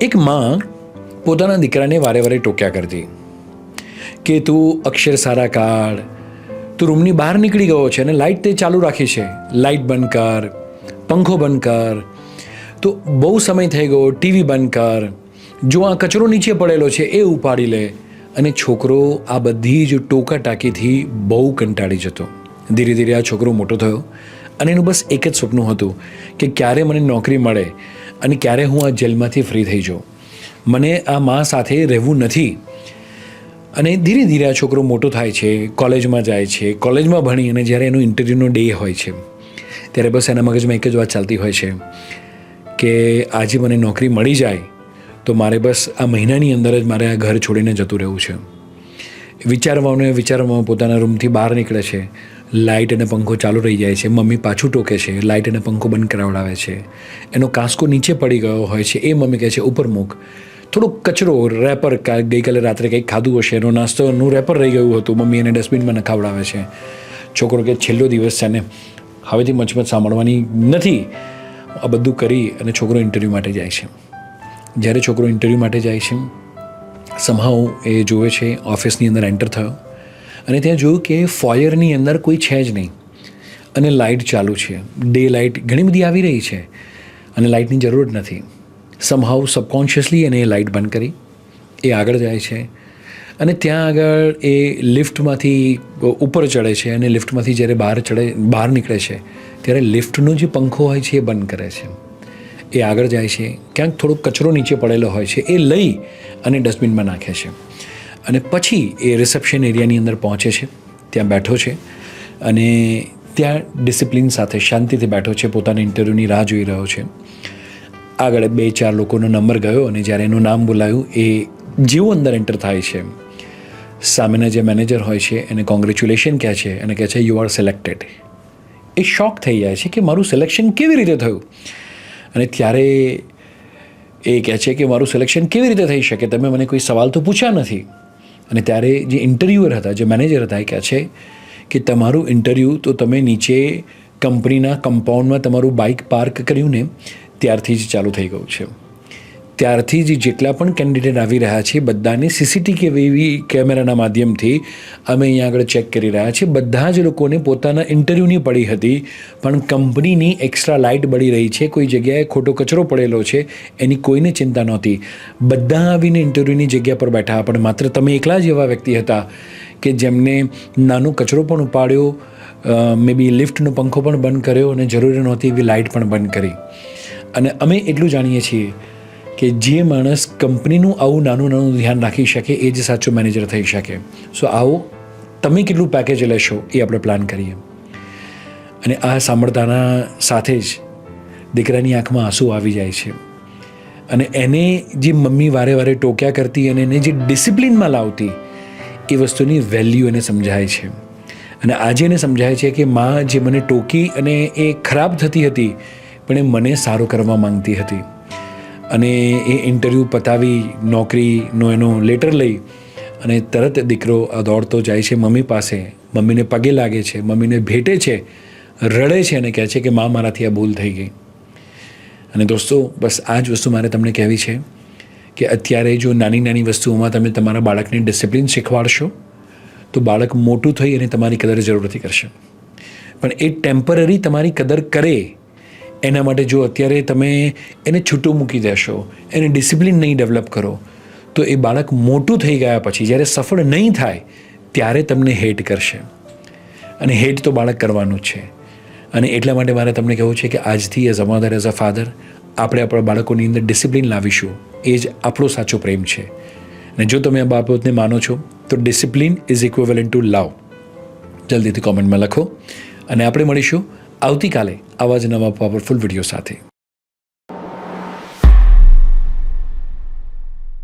એક માં પોતાના દીકરાને વારે વારે ટોક્યા કરતી. કે તું અક્ષર સારા કાઢ, તું રૂમની બહાર નીકળી ગયો છે અને લાઇટ તે ચાલુ રાખી છે. લાઇટ બંધ કર, પંખો બંધ કર. તો બહુ સમય થઈ ગયો, ટીવી બંધ કર. જો આ કચરો નીચે પડેલો છે એ ઉપાડી લે. અને છોકરો આ બધી જ ટોકા ટાંકીથી બહુ કંટાળી જતો. ધીરે ધીરે આ છોકરો મોટો થયો અને એનું બસ એક જ સપનું હતું કે ક્યારે મને નોકરી મળે અને ક્યારે હું આ જેલમાંથી ફ્રી થઈ જાઉં? મને આ મા સાથે રહેવું નથી. અને ધીરે ધીરે આ છોકરો મોટો થાય છે, કોલેજમાં જાય છે, કોલેજમાં ભણી અને જ્યારે એનો ઇન્ટરવ્યૂનો ડે હોય છે, ત્યારે બસ એના મગજમાં એક જ વાત ચાલતી હોય છે કે આજે મને નોકરી મળી જાય, તો મારે બસ આ મહિનાની અંદર જ મારે આ ઘર છોડીને જતું રહેવું છે. વિચારવાનું વિચારવામાં પોતાના રૂમથી બહાર નીકળે છે. લાઇટ અને પંખો ચાલુ રહી જાય છે, મમ્મી પાછું ટોકે છે, લાઇટ અને પંખો બંધ કરાવડાવે છે. એનો કાંસકો નીચે પડી ગયો હોય છે, એ મમ્મી કહે છે, ઉપર મૂક. થોડોક કચરો રેપર ગઈકાલે રાત્રે કંઈક ખાધું હશે, એનો નાસ્તોનું રેપર રહી ગયું હતું, મમ્મી એને ડસ્ટબિનમાં નખાવડાવે છે. છોકરો કે છેલ્લો દિવસ છે ને, હવેથી મચમચ સાંભળવાની નથી. આ બધું કરી અને છોકરો ઇન્ટરવ્યૂ માટે જાય છે. જ્યારે છોકરો ઇન્ટરવ્યૂ માટે જાય છે સમહાઉ એ જુએ છે ઓફિસની અંદર એન્ટર થયો. અને ત્યાં જોયું કે ફોયરની અંદર કોઈ છે જ નહીં. અને લાઇટ ચાલુ છે. ડે લાઇટ ઘણી બધી આવી રહી છે અને લાઇટની જરૂર જ નથી. સમહાઉ સબકોન્શિયસલી એને એ લાઇટ બંધ કરી. એ આગળ જાય છે. અને ત્યાં આગળ એ લિફ્ટમાંથી ઉપર ચડે છે અને લિફ્ટમાંથી જ્યારે બહાર ચડે, બહાર નીકળે છે, ત્યારે લિફ્ટનો જે પંખો હોય છે એ બંધ કરે છે. એ આગળ જાય છે. ક્યાંક થોડોક કચરો નીચે પડેલો હોય છે. એ લઈ અને ડસ્ટબિનમાં નાખે છે. અને પછી એ રિસેપ્શન એરિયાની અંદર પહોંચે છે, ત્યાં બેઠો છે અને ત્યાં ડિસિપ્લિન સાથે શાંતિથી બેઠો છે, પોતાના ઇન્ટરવ્યૂની રાહ જોઈ રહ્યો છે. આગળ બે ચાર લોકોનો નંબર ગયો અને જ્યારે એનું નામ બોલાયું, એ જેવું અંદર એન્ટર થાય છે. સામેના જે મેનેજર હોય છે, એને કોંગ્રેચ્યુલેશન કહે છે, અને કહે છે યુ આર સિલેક્ટેડ એ શોક થઈ જાય છે કે મારું સિલેક્શન કેવી રીતે થયું? અને ત્યારે એ કહે છે કે, મારું સિલેક્શન કેવી રીતે થઈ શકે? તમે મને કોઈ સવાલ તો પૂછ્યા નથી. અને ત્યારે જે ઇન્ટરવ્યુઅર હતા, જે મેનેજર હતા, એ કહે છે કે તમારું ઇન્ટરવ્યૂ તો તમે નીચે કંપનીના કમ્પાઉન્ડમાં તમારું બાઇક પાર્ક કર્યું ને, ત્યારથી જ ચાલુ થઈ ગયું છે. ત્યારથી જ જેટલા પણ કેન્ડિડેટ આવી રહ્યા છે, બધાને સીસીટીવી કેમેરાના માધ્યમથી અમે અહીંયા આગળ ચેક કરી રહ્યા છીએ. બધા જ લોકોને પોતાના ઇન્ટરવ્યૂની પડી હતી, પણ કંપનીની એક્સ્ટ્રા લાઇટ બળી રહી છે. કોઈ જગ્યાએ ખોટો કચરો પડેલો છે, એની કોઈને ચિંતા નહોતી. બધા આવીને ઇન્ટરવ્યૂની જગ્યા પર બેઠા. પણ માત્ર તમે એકલા જ એવા વ્યક્તિ હતા કે જેમને નાનો કચરો પણ ઉપાડ્યો મે બી લિફ્ટનો પંખો પણ બંધ કર્યો અને જરૂરી નહોતી એવી લાઇટ પણ બંધ કરી. અને અમે એટલું જાણીએ છીએ કે જે માણસ કંપનીનું આવું નાનું નાનું ધ્યાન રાખી શકે, એ જ સાચો મેનેજર થઈ શકે. સો આવો, તમે કેટલું પેકેજ લેશો એ આપણે પ્લાન કરીએ. અને આ સાંભળતાના સાથે જ દીકરાની આંખમાં આંસુ આવી જાય છે. અને એને જે મમ્મી વારે વારે ટોક્યા કરતી અને એને જે ડિસિપ્લિનમાં લાવતી, એ વસ્તુની વેલ્યુ એને સમજાય છે. અને આજે એને સમજાય છે કે માં જે મને ટોકી અને એ ખરાબ થતી હતી, પણ એ મને સારું કરવા માંગતી હતી. અને એ ઇન્ટરવ્યૂ પતાવી નોકરીનો એનો લેટર લઈ અને તરત દીકરો દોડતો જાય છે મમ્મી પાસે. મમ્મીને પગે લાગે છે, મમ્મીને ભેટે છે, રડે છે અને કહે છે કે મા, મારાથી આ ભૂલ થઈ ગઈ. અને દોસ્તો, બસ આ જ વસ્તુ મારે તમને કહેવી છે કે અત્યારે જો નાની નાની વસ્તુઓમાં તમે તમારા બાળકને ડિસિપ્લિન શીખવાડશો, તો બાળક મોટું થઈ અને તમારી કદર જરૂરથી કરશે. પણ એ ટેમ્પરરી તમારી કદર કરે એના માટે જો અત્યારે તમે એને છૂટું મૂકી દેશો, એને ડિસિપ્લિન નહીં ડેવલપ કરો, તો એ બાળક મોટું થઈ ગયા પછી, જ્યારે સફળ નહીં થાય, ત્યારે તમને હેટ કરશે. અને હેટ તો બાળક કરવાનું જ છે. અને એટલા માટે મારે તમને કહેવું છે કે આજથી as a mother as a father આપણે આપણા બાળકોની અંદર ડિસિપ્લિન લાવીશું. એ જ આપણો સાચો પ્રેમ છે. અને જો તમે આ બાબતને માનો છો, તો discipline is equivalent to love જલ્દીથી કોમેન્ટમાં લખો. અને આપણે મળીશું આવતીકાલે આવા જ નવા પાવરફુલ વીડિયો સાથે